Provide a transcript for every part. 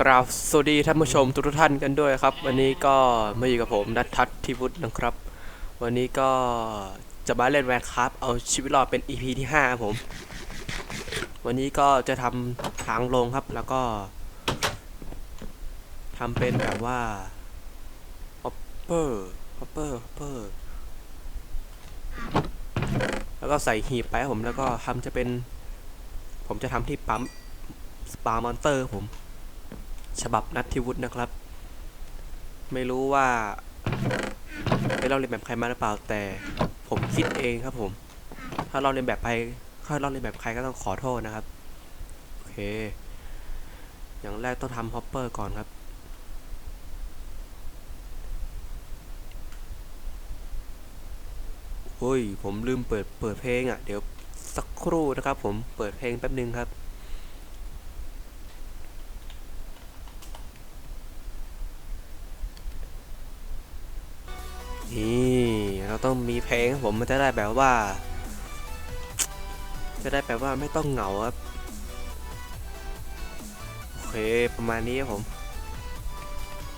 กราบสวัสดีท่านผู้ชมทุกท่านกันด้วยครับ วันนี้ก็มาอยู่กับผมนัททัศน์ทิวุฒินะครับ วันนี้ก็จะมาเล่นแวนครับเอาชีวิตรอดเป็น EP ที่5ครับผม วันนี้ก็จะทำทางลงครับแล้วก็ทำเป็นแบบว่า hopper hopper hopper แล้วก็ใส่หีบไปครับผมแล้วก็ทำจะเป็น ผมจะทำที่ปั๊มสปามอนเตอร์ผม ฉบับนัททิวุฒินะครับ ไม่รู้ว่าไปเราเรียนแบบใครมาหรือเปล่าแต่ ผมคิดเองครับผม ถ้าเราเรียนแบบใครถ้าเราเรียนแบบใครก็ต้องขอโทษนะครับโอเค อย่างแรกต้องทำฮอปเปอร์ก่อนครับโอ้ยผมลืมเปิดเปิดเพลงอะ เดี๋ยวสักครู่นะครับผมเปิดเพลงแป๊บนึงครับ ต้องมีเพลงผมมันจะได้แบบว่า จะได้แบบว่าไม่ต้องเหงาครับโอเคประมาณนี้ครับผม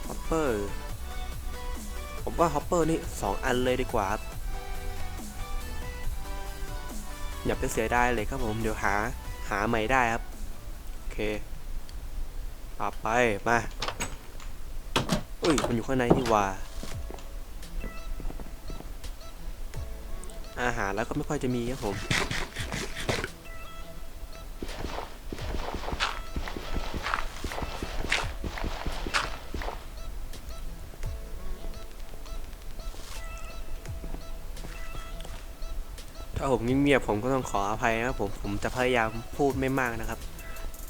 ฮอปเปอร์ผมว่าฮอปเปอร์นี่สองอันเลยดีกว่าครับอย่าไปเสียดายเลยครับผมเดี๋ยวหาหาใหม่ได้ครับ โอเคต่อไปมาอุ้ยมันอยู่ข้างในนี่ว่า อาหารแล้วก็ไม่ค่อยจะมีครับผมถ้าผมเงียบๆผมก็ต้องขออภัยนะครับผมผมจะพยายามพูดไม่มากนะครับ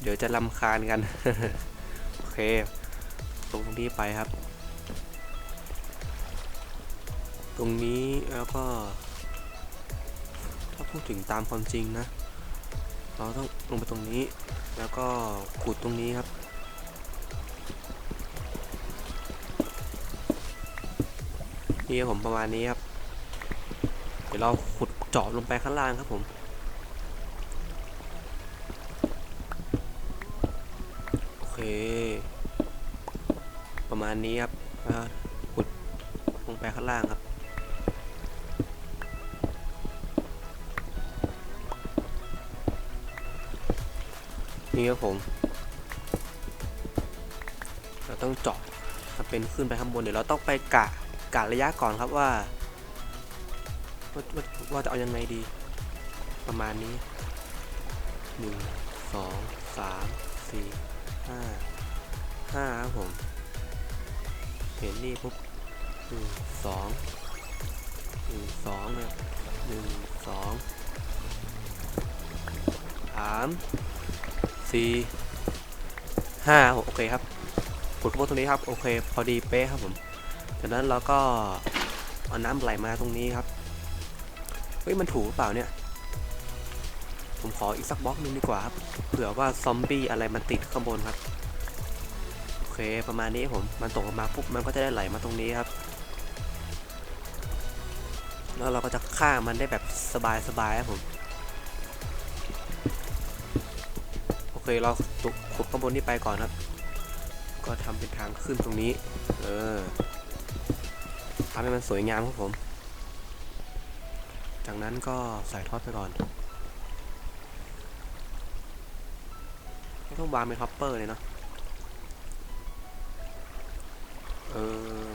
เดี๋ยวจะลำคาญกัน โอเค ตรงนี้ไปครับ ตรงนี้แล้วก็ พูดถึงตามความจริงนะ เราต้องลงไปตรงนี้ แล้วก็ขุดตรงนี้ครับ นี่ครับผมประมาณนี้ครับ เดี๋ยวเราขุดเจาะลงไปข้างล่างครับผม โอเค ประมาณนี้ครับขุดลงไปข้างล่างครับ นี่ครับผม เราต้องเจาะถ้าเป็นขึ้นไปข้างบนเดี๋ยวเราต้องไปกะกะระยะก่อนครับว่าว่าว่าว่าจะเอายังไงดี ประมาณนี้หนึ่งสองสามสี่ห้าห้าครับผม เห็นนี่ปุ๊บหนึ่งสองหนึ่งสองเนี่ยหนึ่งสองสาม สี่ห้าโอเคครับขุดพวกตรงนี้ครับโอเค พอดีเป๊ะครับผมจากนั้นเราก็เอาน้ำไหลมาตรงนี้ครับเฮ้ยมันถูกหรือเปล่าเนี่ย ผมขออีกสักบล็อกหนึงดีกว่าครับเผื่อว่าซอมบี้อะไรมันติดข้างบนครับโอเคประมาณนี้ผมมันตกมาปุ๊บมันก็จะได้ไหลมาตรงนี้ครับ แล้วเราก็จะฆ่ามันได้แบบสบายๆครับผม เคเราขุดข้างบนนี้ไปก่อนครับ ก็ทำเป็นทางขึ้นตรงนี้ เออทำให้มันสวยงามครับผม จากนั้นก็ใส่ท็อปไปก่อนไม่ต้องวางเป็นท็อปเปอร์เลยเนาะเออ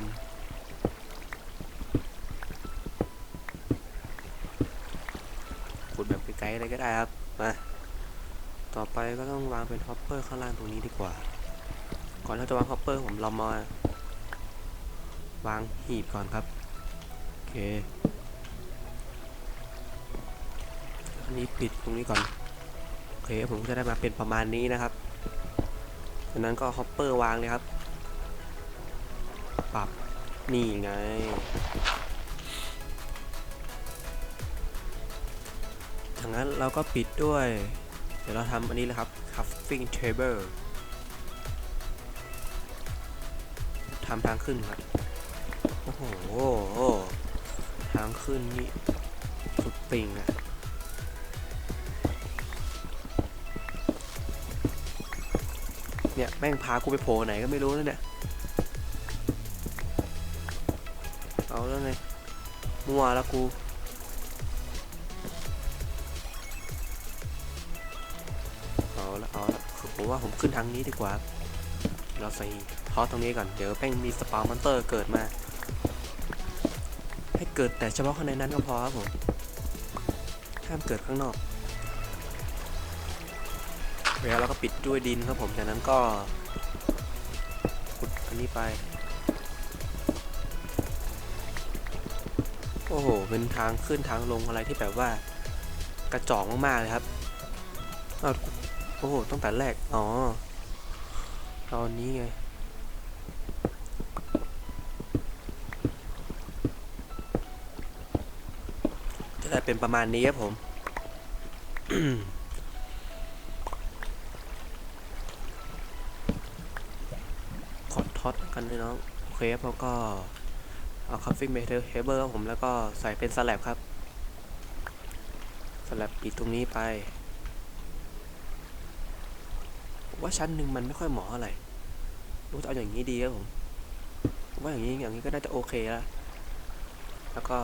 ขุดแบบไกลๆอะไรก็ได้ครับ มา ต่อไปก็ต้องวางเป็นท็อปเปอร์ข้างล่างตรงนี้ดีกว่า ก่อนที่จะวางท็อปเปอร์ผมเรามาวางหีบก่อนครับ โอเค อันนี้ปิดตรงนี้ก่อน โอเคผมจะได้มาเป็นประมาณนี้นะครับ จากนั้นก็ฮอปเปอร์วางเลยครับ ปรับ นี่ไงจากนั้นเราก็ปิดด้วย ดี๋ยวเราทำอันนี้เลยครับ cuffing table ทำทางขึ้นครับ โอ้โห ทางขึ้นนี่ สุดปิงอะเนี่ย แม่งพากูไปโผล่ไหนก็ไม่รู้แล้วเนี่ย เอาแล้วไงมัวแล้วกู ว่าผมขึ้นทางนี้ดีกว่า เราใส่ทอตรงนี้ก่อน เดี๋ยวแป้งมีสปาวมอนเตอร์เกิดมา ให้เกิดแต่เฉพาะข้างในนั้นก็พอครับผม ห้ามเกิดข้างนอก แล้วเราก็ปิดด้วยดินครับผมจากนั้นก็ขุดอันนี้ไป โอ้โห เป็นทางขึ้นทางลงอะไรที่แบบว่ากระจอกมากๆเลยครับอ้า โอ้ตั้งแต่แรก อ๋อ ตอนนี้ไง จะได้เป็นประมาณนี้ครับผมขอท็อตกันเลยน้อง โอเคครับแล้วก็เอาคัฟฟิ้งเมทัลเฮเบอร์ครับผมแล้วก็ใส่เป็นสแลบครับสแลบปิดตรงนี้ไป ว่าชั้นหนึ่งมันไม่ค่อยเหมาะอะไรรู้จะเอาอย่างนี้ดีครับผมว่าอย่างนี้อย่างนี้ก็น่าจะโอเคแล้วแล้วก็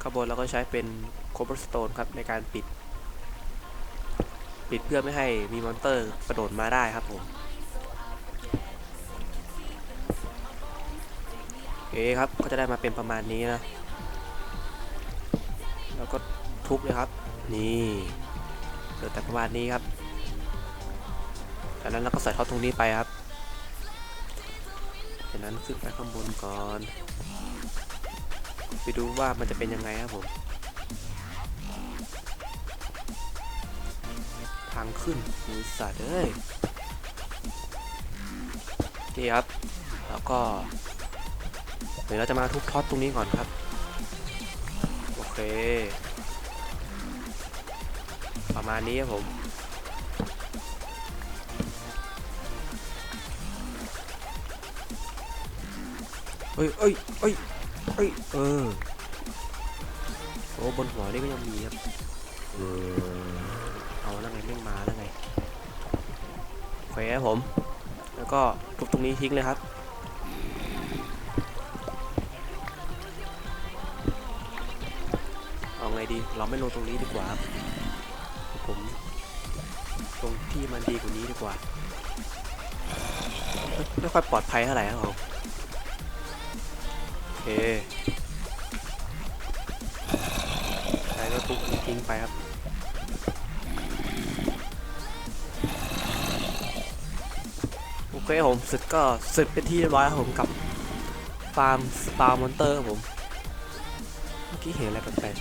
ข้างบนเราก็ใช้เป็นโคเ b อร์สโตนครับในการปิด ปิดเพื่อไม่ให้มีมอนเตอร์กระโดดมาได้ครับผมโอเคครับก็จะได้มาเป็นประมาณนี้นะ แล้วก็ทุบเลยครับ นี่ เหลือแต่ประมาณนี้ครับ จากนั้นเราก็ใส่ท่อตรงนี้ไปครับ จากนั้นขึ้นไปข้างบนก่อน ไปดูว่ามันจะเป็นยังไงครับผม ทางขึ้นมือสัตว์เอ้ย นี่ครับ แล้วก็ เดี๋ยวเราจะมาทุบท็อตตรงนี้ก่อนครับ โอเค ประมาณนี้ครับผม เอ้ยเอ้ยเอ้ยเอ้ยเออโอ้บนหัวนี่ก็ยังมีครับ เอาแล้วไงเร่งมาแล้วไงโอเครับผม แล้วก็ทุบตรงนี้ทิ้งเลยครับเอาไงดี เราไม่ลงตรงนี้ดีกว่าครับ ที่มันดีกว่านี้ดีกว่า ไม่ค่อยปลอดภัยเท่าไหร่ครับผมโอเคใช้ก็ทุบทิ้งไปครับโอเคผมสร็จก็สร็จเป็นที่เรียบร้อยครับผมกับฟาร์มสปามอนเตอร์ครับผมเมื่อกี้เห็นอะไรแปลก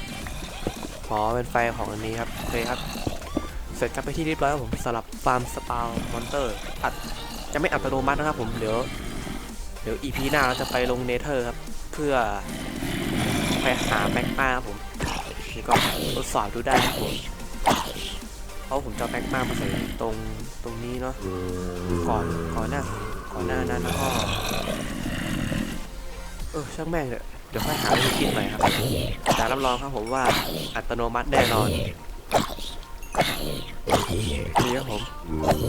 ๆอ๋อเป็นไฟของอันนี้ครับโอเคครับ ร็จกันไปที่เรียบร้อยครับผมสำหรับฟาร์มสปามอนเตอร์อัดจะไม่อัตโนมัตินะครับผมเดี๋ยวเดี๋ยว EP หน้าเราจะไปลงเนเธอร์ครับ เพื่อไปหาแม็กมาครับผมนี่ก็ทดสอบดูได้ครับผมเพราะผมจะเอแม็กมามาใส่ตรงตรงนี้เนาะก่อนก่อนหน้าก่อนหน้านั้นแล้วก็เออช่างแม่งเถอะเดี๋ยวค่อยหาวิธีคิดใหม่ครับแต่รับรองครับผมว่าอัตโนมัติแน่นอน นี่ครับผม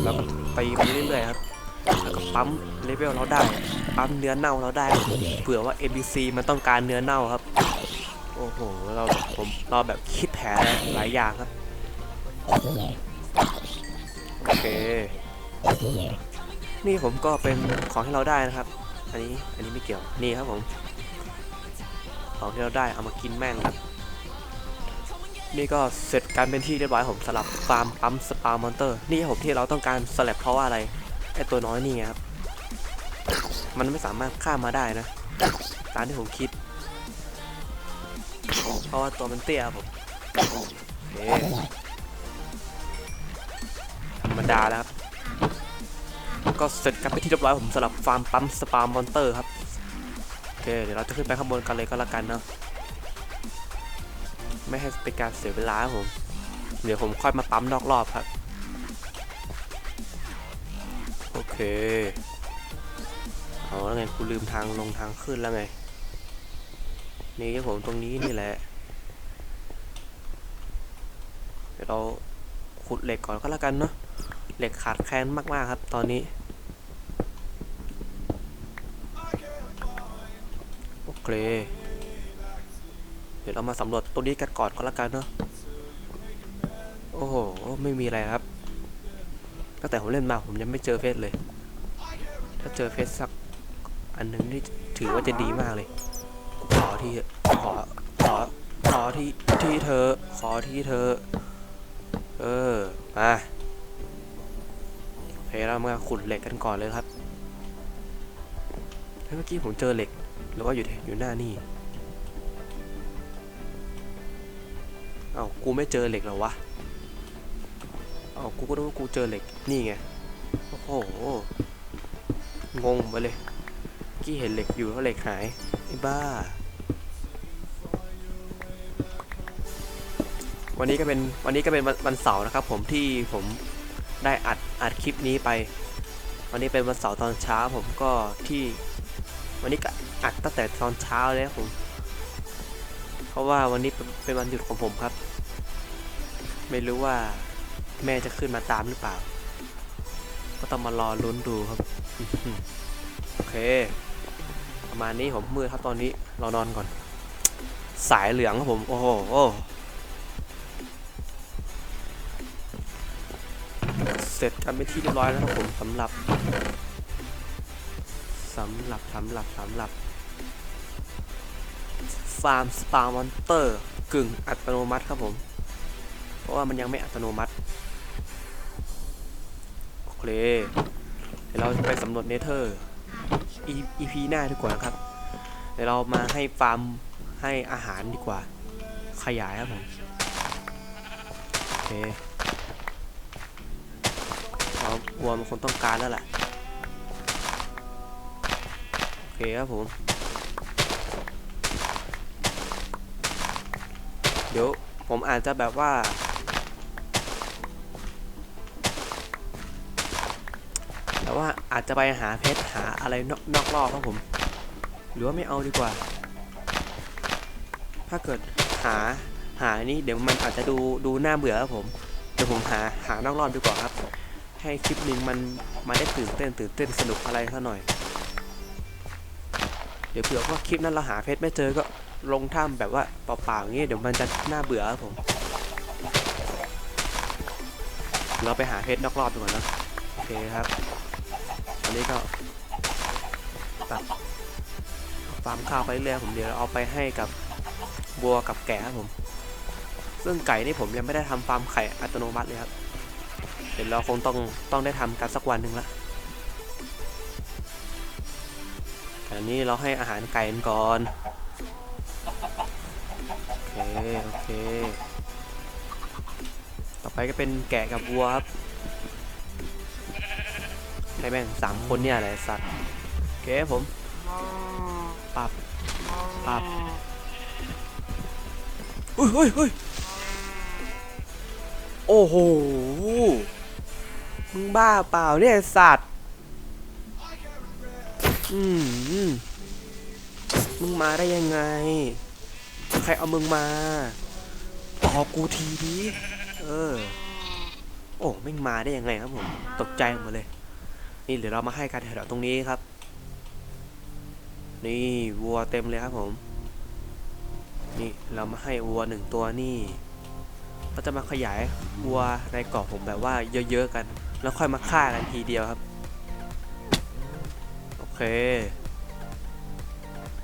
แล้วก็ตีไปเรื่อยๆครับแล้วก็ปั๊มเลเวลเราได้ ปั๊มเนื้อเน่าเราได้ เผื่อว่า NPC มันต้องการเนื้อเน่าครับ โอ้โห เราผมเราแบบคิดแผนหลายอย่างครับ โอเค นี่ผมก็เป็นของที่เราได้นะครับ อันนี้ อันนี้ไม่เกี่ยว นี่ครับผม ของที่เราได้เอามากินแม่งครับ นี่ก็เสร็จการเป็นที่เรียบร้อยผมสลับฟาร์มปั๊มสปาร์มอนเตอร์ นี่ผมที่เราต้องการสลับเพราะว่าอะไรไอตัวน้อยนี่ไงครับ มันไม่สามารถข้ามมาได้นะ ตามที่ผมคิด เพราะว่าตัวมันเตี้ยครับผมธรรมดาแล้วครับ ก็เสร็จกันไปนที่เรียบร้อยผมสำหรับฟาร์มปั๊มสปาร์มอนเตอร์ครับ โอเค เดี๋ยวเราจะขึ้นไปข้างบนกันเลยก็แล้วกันเนาะ ไม่ให้เป็นการเสียเวลาผม เดี๋ยวผมค่อยมาปั๊มนอกรอบครับ โอเค เอาแล้วไงกูลืมทางลงทางขึ้นแล้วไง นี่ครับผมตรงนี้นี่แหละ เดี๋ยวเราขุดเหล็กก่อนก็แล้วกันเนาะ เหล็กขาดแคลนมากๆครับ ตอนนี้ โอเค เดี๋ยวเรามาสำรวจตัวนี้กันก่อนก็แล้วกันเนาะโอ้โหไม่มีอะไรครับตั้งแต่ผมเล่นมาผมยังไม่เจอเฟสเลย ถ้าเจอเฟสสักอันหนึ่งนี่ถือว่าจะดีมากเลยขอที่ขอขอขอที่ที่เธอ ขอที่เธอ เออมาโอเคเรามาขุดเหล็กกันก่อนเลยครับเมื่อกี้ผมเจอเหล็กหรือว่าอยู่อยู่หน้านี่ กูไม่เจอเหล็กหรอวะเอากูก็รู้ว่ากูเจอเหล็กนี่ไงโอ้โหงงไปเลยกี้เห็นเหล็กอยู่แล้วเหล็กหายไอ้บ้า วันนี้ก็เป็นวันนี้ก็เป็นวันวันเสาร์นะครับผมที่ผมได้อัดอัดคลิปนี้ไป วันนี้เป็นวันเสาร์ตอนเช้าผมก็ที่ วันนี้ก็อัดตั้งแต่ตอนเช้าเลยครับผม เพราะว่าวันนี้เป็นเป็นวันหยุดของผมครับ ไม่รู้ว่าแม่จะขึ้นมาตามหรือเปล่า ก็ต้องมารอลุ้นดูครับ โอเค ประมาณนี้ผมมืดครับตอนนี้เรานอนก่อน สายเหลืองครับผม โอ้โหเสร็จกันเป็นที่เรียบร้อยแล้วครับผมสำหรับสำหรับสำหรับสำหรับฟาร์มสปามอนเตอร์กึ่งอัตโนมัติครับผม เพราะว่ามันยังไม่อัตโนมัติ โอเค เดี๋ยวเราจะไปสำรวจเนเธอร์ EP หน้าดีกว่าครับ เดี๋ยวเรามาให้ฟาร์มให้อาหารดีกว่า ขยายครับผม โอเคเราวัวมันคงต้องการแล้วแหละโอเคครับผม เดี๋ยวผมอาจจะแบบว่า แต่ว่าอาจจะไปหาเพชรหาอะไรนอกนอกรอบครับผม หรือว่าไม่เอาดีกว่า ถ้าเกิดหาหานี่เดี๋ยวมันอาจจะดูดูน่าเบื่อครับผมเดี๋ยวผมหาหานอกรอบดีกว่าครับ ให้คลิปหนึ่งมันมาได้ตื่นเต้นตื่นเต้นสนุกอะไรซะหน่อย เดี๋ยวเผื่อว่าคลิปนั้นเราหาเพชรไม่เจอก็ลงถ้ำแบบว่าเปล่าๆอย่างงี้ยเดี๋ยวมันจะน่าเบื่อครับผม เราไปหาเพชรนอกรอบดีกว่านะโอเคครับ นี้ก็ตัดฟาร์มข้าวไปเรื่อยผมเดี๋ยวเอาไปให้กับบัวกับแกะครับผม ซึ่งไก่นี่ผมยังไม่ได้ทำฟาร์มไข่อัตโนมัติเลยครับ เดี๋ยวเราคงต้องต้องได้ทำกันสักวันหนึ่งละอันนี้เราให้อาหารไก่กันก่อน โอเค โอเค ต่อไปก็เป็นแกะกับวัวครับ ให้แม่งสามคนเนี่ยแหละไอ้สัตว์โอเคผมปับปับอุ้ยเฮ้ยเฮ้ยโอ้โหมึงบ้าเปล่าเนี่ยสัตว์อืมอืมมึงมาได้ยังไง ใครเอามึงมาบอกกูทีดิเออ โอ้ไม่มาได้ยังไงครับผม ตกใจหมดเลย นี่เดี๋ยวเรามาให้การแถวๆตรงนี้ครับ นี่วัวเต็มเลยครับผม นี่เรามาให้วัวหนึ่งตัวนี่เราจะมาขยายวัวในเกาะผมแบบว่าเยอะๆกัน แล้วค่อยมาฆ่ากันทีเดียวครับ โอเค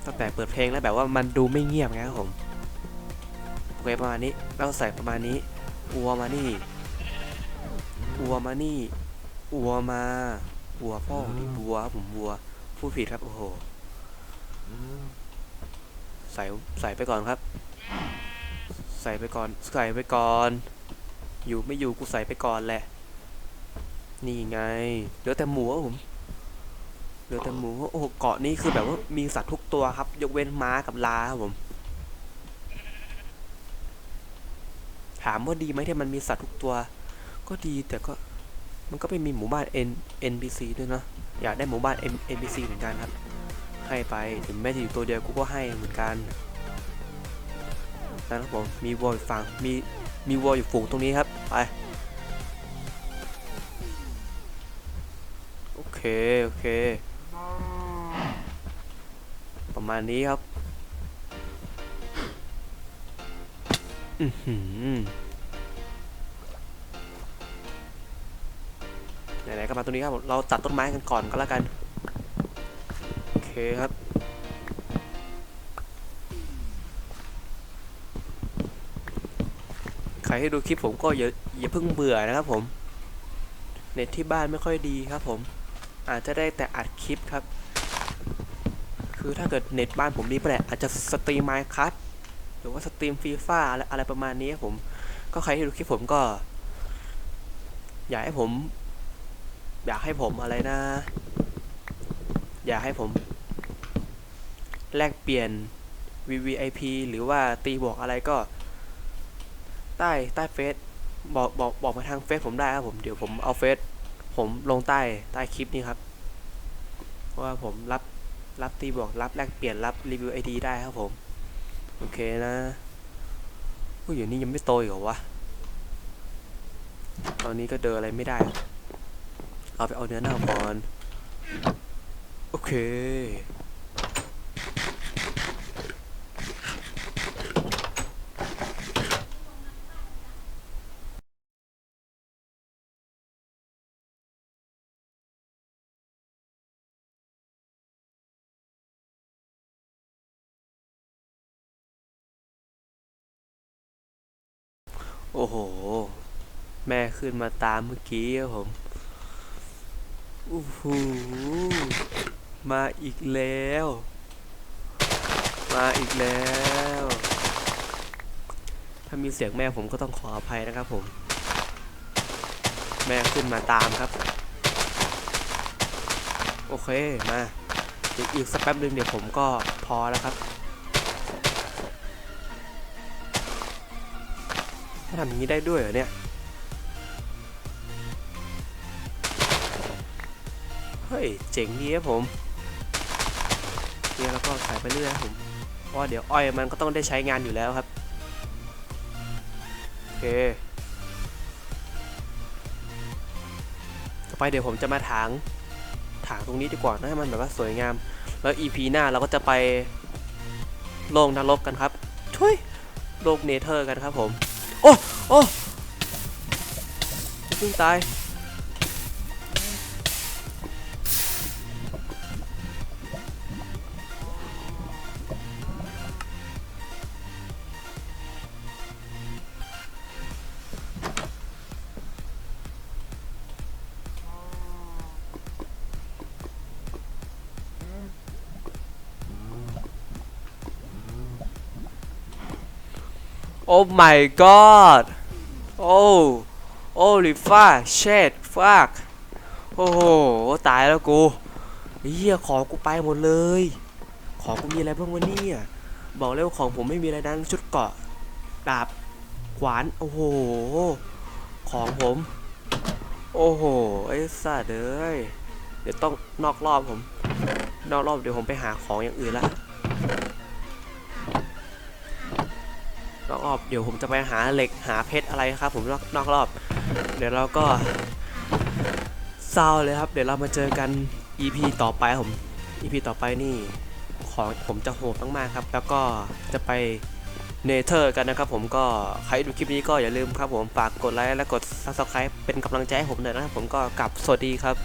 ตั้งแต่เปิดเพลงแล้วแบบว่ามันดูไม่เงียบไงครับผมโอเคประมาณนี้เราใส่ประมาณนี้วัวมานี่วัวมานี่วัวมา วัวพ่อนี่วัวครับผมวัวผู้ผิดครับ โอ้โหใส่ใส่ไปก่อนครับ ใส่ไปก่อนใส่ไปก่อน อยู่ไม่อยู่กูใส่ไปก่อนแหละ นี่ไงเหลือแต่หมูครับผมเหลือแต่หมูโอ้โหเกาะนี้คือแบบว่ามีสัตว์ทุกตัวครับ ยกเว้นม้ากับลาครับผม ถามว่าดีไหมที่มันมีสัตว์ทุกตัว ก็ดีแต่ก็ มันก็ไม่มีหมู่บ้าน N NPC ด้วยนะอยากได้หมู่บ้าน N NPC เหมือนกันครับ ให้ไปถึงแม้จะอยู่ตัวเดียวกูก็ให้เหมือนกันนะครับผมมีวัวอยู่ฝั่งมีมีวัวอยู่ฝูงตรงนี้ครับไปโอเคโอเค ประมาณนี้ครับ อือหือ ไหนๆก็มาตรงนี้ครับผมเราตัดต้นไม้กันก่อนก็แล้วกัน โอเคครับ ใครให้ดูคลิปผมก็อย่าอย่าเพิ่งเบื่อนะครับผม เน็ตที่บ้านไม่ค่อยดีครับผม อาจจะได้แต่อัดคลิปครับ คือถ้าเกิดเน็ตบ้านผมดีไปแหละอาจจะสตรีมไมค์คัทหรือว่าสตรีมฟีฟ่าอะไรอะไรประมาณนี้ครับผม ก็ใครที่ดูคลิปผมก็อยากให้ผม อยากให้ผมอะไรนะ อยากให้ผม แลกเปลี่ยน VVIP หรือว่าตีบวกอะไรก็ ใต้ใต้เฟซบอกบอกบอกมาทางเฟซผมได้ครับผมเดี๋ยวผมเอาเฟซผมลงใต้ใต้คลิปนี้ครับว่าผมรับรับตีบอกรับแลกเปลี่ยนรับรีวิวไอดีได้ครับผม โอเคนะผู้อยู่นี่ยังไม่โตอีกเหรอวะ ตอนนี้ก็เดินอะไรไม่ได้ เอาไปเอาเนื้อหน้าก่อน โอเค โอ้โห แม่ขึ้นมาตามเมื่อกี้ครับผม โอ้โหมาอีกแล้ว มาอีกแล้ว ถ้ามีเสียงแม่ผมก็ต้องขออภัยนะครับผม แม่ขึ้นมาตามครับ โอเค มาอีกอีกสักแป๊บนึงเดี๋ยวผมก็พอแล้วครับ ถ้าทำอย่างนี้ได้ด้วยเหรอเนี่ย เฮ้ย เจ๋งดีครับผมเนี่ยแล้วก็ขายไปเรื่อยครับผมเพราะเดี๋ยวอ้อยมันก็ต้องได้ใช้งานอยู่แล้วครับ โอเค ต่อไปเดี๋ยวผมจะมาถาง ถางตรงนี้ดีกว่านะให้มันแบบว่าสวยงาม แล้ว EP หน้าเราก็จะไปโลงนรกกันครับทุยโลกเนเธอร์กันครับผม โอ้ โอ้เพิ่งตาย โอ้ my god โอ้โอ้ลิฟ้าเชดฟักโอ้โหตายแล้วกูเฮียของกูไปหมดเลย ของกูมีอะไรบ้างวะเนี่ยบอกเลยว่าของผมไม่มีอะไรนั้นชุดเกาะดาบขวานโอ้โหของผม โอ้โหไอ้สัตว์เอ้ยเดี๋ยวต้องนอกรอบผม นอกรอบเดี๋ยวผมไปหาของอย่างอื่นละ อบเดี๋ยวผมจะไปหาเหล็กหาเพชรอะไรครับผมนอกรอบ เดี๋ยวเราก็เศร้าเลยครับ เดี๋ยวเรามาเจอกัน EP ต่อไปผม EP ต่อไปนี่ของผมจะโหดมากๆครับ แล้วก็จะไปเนเธอร์กันนะครับผมก็ใครดูคลิปนี้ก็อย่าลืมครับผมฝากกดไลค์และกด Subscribe เป็นกำลังใจให้ผมหน่อยนะครับผมก็กลับสวัสดีครับ